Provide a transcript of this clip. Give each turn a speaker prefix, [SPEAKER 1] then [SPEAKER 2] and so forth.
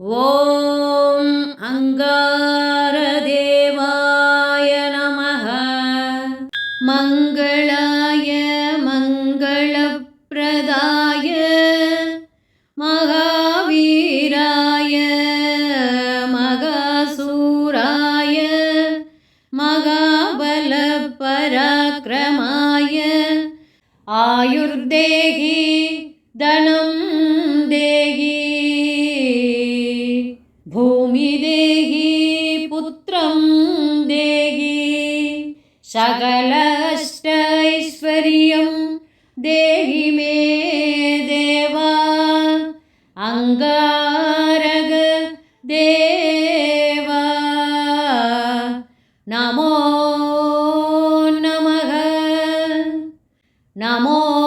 [SPEAKER 1] ॐ अङ्गारदेवाय नमः। मङ्गलाय मङ्गलप्रदाय महावीराय मगासूराय महाबलपराक्रमाय। आयुर्देहि धनं ദേഹി. സകലൈശ്വര്യം ദേഹി മേ ദേവ. അങ്കാരക ദേവ. നമോ നമ. നമോ